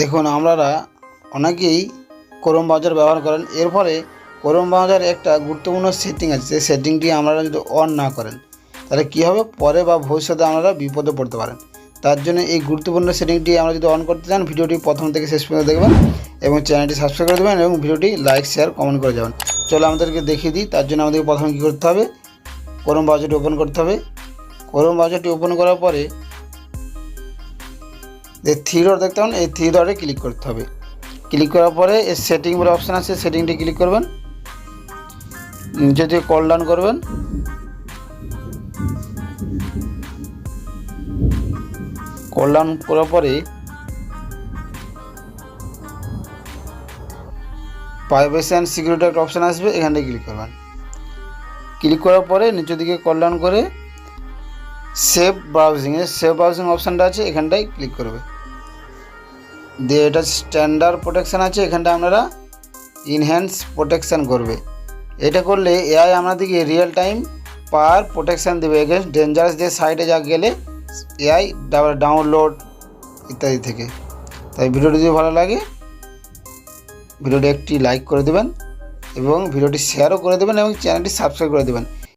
দেখুন আপনারা অনেকেই ক্রোম ব্রাউজার ব্যবহার করেন। এর ফলে ক্রোম ব্রাউজার একটা গুরুত্বপূর্ণ সেটিং আছে। সেই সেটিংটি আপনারা যদি অন না করেন, তাহলে কী হবে? পরে বা ভবিষ্যতে আপনারা বিপদে পড়তে পারেন। তার জন্য এই গুরুত্বপূর্ণ সেটিংটি আমরা যদি অন করতে চান, ভিডিওটি প্রথম থেকে শেষ পর্যন্ত দেখবেন এবং চ্যানেলটি সাবস্ক্রাইব করে দেবেন এবং ভিডিওটি লাইক শেয়ার কমেন্ট করে যাবেন। চলো আমাদেরকে দেখিয়ে দিই, তার জন্য আমাদেরকে প্রথমে কী করতে হবে? ক্রোম বাজারটি ওপেন করতে হবে। ক্রোম ব্রাউজারটি ওপেন করার পরে যে থ্রি ডট দেখতে পাবেন, এই থ্রি ডটে ক্লিক করতে হবে। ক্লিক করার পরে এর সেটিং বলে অপশান আছে সেটিংটি ক্লিক করবেন। থেকে কল ডাউন করবেন। কল ডাউন করার পরে প্রাইভেসি অ্যান্ড সিকিউরিটি একটা অপশান আসবে এখানটায় ক্লিক করবেন। ক্লিক করার পরে নিচের দিকে কল ডাউন করে সেভ ব্রাউজিং এ সেভ ব্রাউজিং অপশানটা আছে, এখানটায় ক্লিক করবে। দিয়ে এটা স্ট্যান্ডার্ড প্রোটেকশান আছে, এখানটা আপনারা ইনহ্যান্স প্রোটেকশান করবে। এটা করলে এআই আপনাদেরকে রিয়েল টাইম পার প্রোটেকশান দেবে এগেনস্ট ডেঞ্জারাস যে সাইটে যা গেলে এআই ডাউনলোড ইত্যাদি থেকে। তাই ভিডিওটি যদি ভালো লাগে, ভিডিওটি একটি লাইক করে দেবেন এবং ভিডিওটি শেয়ারও করে দেবেন এবং চ্যানেলটি সাবস্ক্রাইব করে দেবেন।